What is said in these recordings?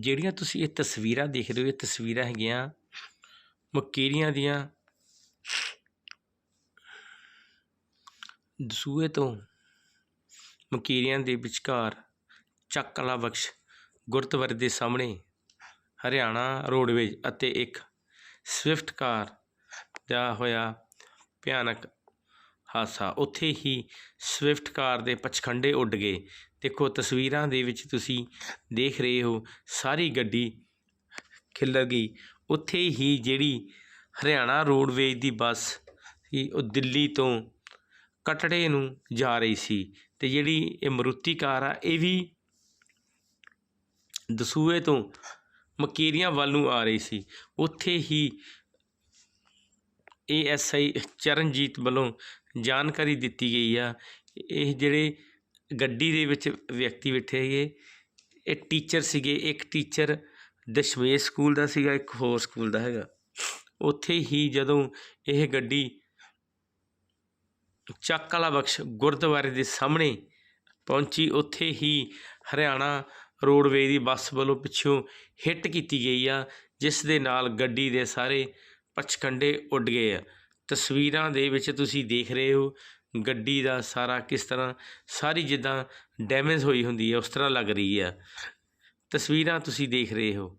ਜਿਹੜੀਆਂ ਤੁਸੀਂ ਇਹ ਤਸਵੀਰਾਂ ਦੇਖ ਰਹੇ ਹੋ, ਇਹ ਤਸਵੀਰਾਂ ਹੈਗੀਆਂ ਮਕੇਰੀਆਂ ਦੀਆਂ। ਦਸੂਏ ਤੋਂ ਮਕੀਰੀਆਂ ਦੇ ਵਿਚਕਾਰ ਚੱਕ ਕਲਾ ਬਖਸ਼ ਗੁਰਦੁਆਰੇ ਦੇ ਸਾਹਮਣੇ ਹਰਿਆਣਾ ਰੋਡਵੇਜ ਅਤੇ ਇੱਕ ਸਵਿਫਟ ਕਾਰ ਦਾ ਹੋਇਆ ਭਿਆਨਕ ਹਾਦਸਾ। ਉੱਥੇ ਹੀ ਸਵਿਫਟ ਕਾਰ ਦੇ ਪਛਖੰਡੇ ਉੱਡ ਗਏ। ਦੇਖੋ, ਤਸਵੀਰਾਂ ਦੇ ਵਿੱਚ ਤੁਸੀਂ ਦੇਖ ਰਹੇ ਹੋ, ਸਾਰੀ ਗੱਡੀ ਖਿਲਰ ਗਈ। ਉੱਥੇ ਹੀ ਜਿਹੜੀ ਹਰਿਆਣਾ ਰੋਡਵੇਜ ਦੀ ਬੱਸ ਸੀ, ਉਹ ਦਿੱਲੀ ਤੋਂ ਕਟੜੇ ਨੂੰ ਜਾ ਰਹੀ ਸੀ ਤੇ ਜਿਹੜੀ ਇਹ ਮਰੂਤੀ ਕਾਰ ਆ, ਇਹ ਵੀ ਦਸੂਏ ਤੋਂ ਮਕੇਰੀਆਂ ਵੱਲ ਨੂੰ ਆ ਰਹੀ ਸੀ। ਉੱਥੇ ਹੀ ਏਐਸਆਈ ਚਰਨਜੀਤ ਵੱਲੋਂ ਜਾਣਕਾਰੀ ਦਿੱਤੀ ਗਈ ਆ। ਇਹ ਜਿਹੜੇ ਗੱਡੀ ਦੇ ਵਿੱਚ ਵਿਅਕਤੀ ਬੈਠੇ ਸੀਗੇ। ਇਹ ਟੀਚਰ ਸੀਗੇ। ਇੱਕ ਟੀਚਰ ਦਸ਼ਮੇਸ਼ ਸਕੂਲ ਦਾ ਸੀਗਾ, ਇੱਕ ਹੋਰ ਸਕੂਲ ਦਾ ਹੈਗਾ। ਉੱਥੇ ਹੀ ਜਦੋਂ ਇਹ ਗੱਡੀ ਚੱਕ ਵਾਲਾ ਬਖਸ਼ ਗੁਰਦੁਆਰੇ ਦੇ ਸਾਹਮਣੇ ਪਹੁੰਚੀ, ਉੱਥੇ ਹੀ ਹਰਿਆਣਾ ਰੋਡਵੇ ਦੀ ਬੱਸ ਵੱਲੋਂ ਪਿੱਛੋਂ ਹਿੱਟ ਕੀਤੀ ਗਈ ਆ, ਜਿਸ ਦੇ ਨਾਲ ਗੱਡੀ ਦੇ ਸਾਰੇ ਪਚਕੰਡੇ ਉੱਡ ਗਏ ਆ। ਤਸਵੀਰਾਂ ਦੇ ਵਿੱਚ ਤੁਸੀਂ ਦੇਖ ਰਹੇ ਹੋ ਗੱਡੀ ਦਾ ਸਾਰਾ ਕਿਸ ਤਰ੍ਹਾਂ ਸਾਰੀ ਜਿੱਦਾਂ ਡੈਮੇਜ ਹੋਈ ਹੁੰਦੀ ਹੈ ਉਸ ਤਰ੍ਹਾਂ ਲੱਗ ਰਹੀ ਆ ਤਸਵੀਰਾਂ ਤੁਸੀਂ ਦੇਖ ਰਹੇ ਹੋ।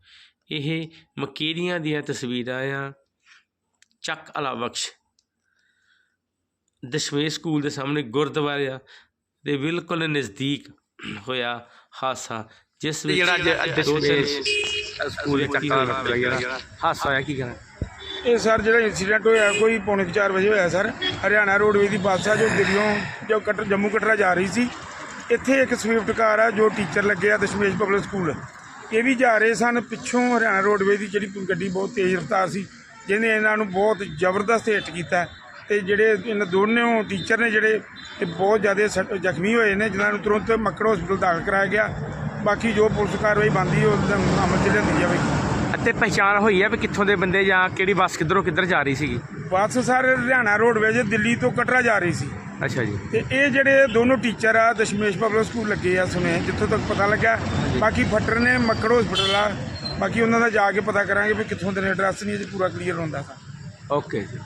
ਇਹ ਮਕੇਰੀਆਂ ਦੀਆਂ ਤਸਵੀਰਾਂ ਆ। ਚੱਕ ਅਲਾ ਬਖਸ਼ ਦਸ਼ਮੇਸ਼ ਸਕੂਲ ਦੇ ਸਾਹਮਣੇ ਗੁਰਦੁਆਰਾ ਦੇ ਬਿਲਕੁਲ ਨਜ਼ਦੀਕ ਹੋਇਆ ਹਾਦਸਾ ਜਿਸ ਵਿੱਚ ਜਿਹੜਾ ਅੱਜ ਦਸ਼ਮੇਸ਼ ਸਕੂਲ ਦੇ ਚੱਕਰ ਹਾਸਾ ਹੋਇਆ ਕੀ ਕਰਾਂ ਇਹ ਸਰ ਜਿਹੜਾ ਇਨਸੀਡੈਂਟ ਹੋਇਆ ਕੋਈ ਪੌਣੇ 4 ਵਜੇ ਹੋਇਆ ਸਰ, ਹਰਿਆਣਾ ਰੋਡਵੇ ਦੀ ਬੱਸ ਆ ਜੋ ਦਿੱਲੀੋਂ ਜੋ ਕਟ ਜੰਮੂ ਕਟਰਾ ਜਾ ਰਹੀ ਸੀ। ਇੱਥੇ ਇੱਕ ਸਵਿਫਟ ਕਾਰ ਆ ਜੋ ਟੀਚਰ ਲੱਗੇ ਆ ਦਸ਼ਮੇਸ਼ ਪਬਲਿਕ ਸਕੂਲ ਇਹ ਵੀ ਜਾ ਰਹੇ ਸਨ, ਪਿੱਛੋਂ ਹਰਿਆਣਾ ਰੋਡਵੇ ਦੀ ਜਿਹੜੀ ਗੱਡੀ ਬਹੁਤ ਤੇਜ਼ ਰਫ਼ਤਾਰ ਸੀ, ਜਿਹਨੇ ਇਹਨਾਂ ਨੂੰ ਬਹੁਤ ਜ਼ਬਰਦਸਤ ਹਿੱਟ ਕੀਤਾ। ਤੇ ਜਿਹੜੇ ਇਹਨਾਂ ਦੋਨੋਂ ਟੀਚਰ ਨੇ ਜਿਹੜੇ, ਇਹ ਬਹੁਤ ਜ਼ਿਆਦਾ ਸੱਟ- ਜ਼ਖਮੀ ਹੋਏ ਨੇ, ਜਿਨ੍ਹਾਂ ਨੂੰ ਤੁਰੰਤ ਮੱਕੜ ਹਸਪੀਟਲ ਦਾਖਲ ਕਰਾਇਆ ਗਿਆ। ਬਾਕੀ ਜੋ ਪੁਲਿਸ ਕਾਰਵਾਈ ਬਣਦੀ, ਉਹ ਅਮਲ 'ਚ ਲਿਆਂਦੀ ਜਾਵੇਗੀ। ਅਤੇ ਪਛਾਣ ਹੋਈ ਹੈ ਵੀ ਕਿੱਥੋਂ ਦੇ ਬੰਦੇ ਜਾਂ ਕਿਹੜੀ ਬੱਸ ਕਿੱਧਰੋਂ ਕਿੱਧਰ ਜਾ ਰਹੀ ਸੀਗੀ? Bus sir Haryana roadways Delhi ਤੋਂ ਕਟਰਾ ਜਾ ਰਹੀ ਸੀ। ਅੱਛਾ ਜੀ। ਤੇ ਇਹ ਜਿਹੜੇ ਦੋਨੋਂ ਟੀਚਰ ਆ ਦਸ਼ਮੇਸ਼ ਪਬਲਿਕ ਸਕੂਲ ਲੱਗੇ ਆ ਸੁਣੇ ਜਿੱਥੋਂ ਤੱਕ ਪਤਾ ਲੱਗਾ ਬਾਕੀ ਫੱਟਰ ਨੇ ਮੱਕੜ ਹਸਪੀਟਲ ਆ। ਬਾਕੀ ਉਹਨਾਂ ਦਾ ਜਾ ਕੇ ਪਤਾ ਕਰਾਂਗੇ ਵੀ ਕਿੱਥੋਂ ਦੇ ਨੇ ਐਡਰੈਸ ਨਹੀਂ ਅਜੇ ਪੂਰਾ ਕਲੀਅਰ ਹੁੰਦਾ। ਸਾ ਓਕੇ ਜੀ।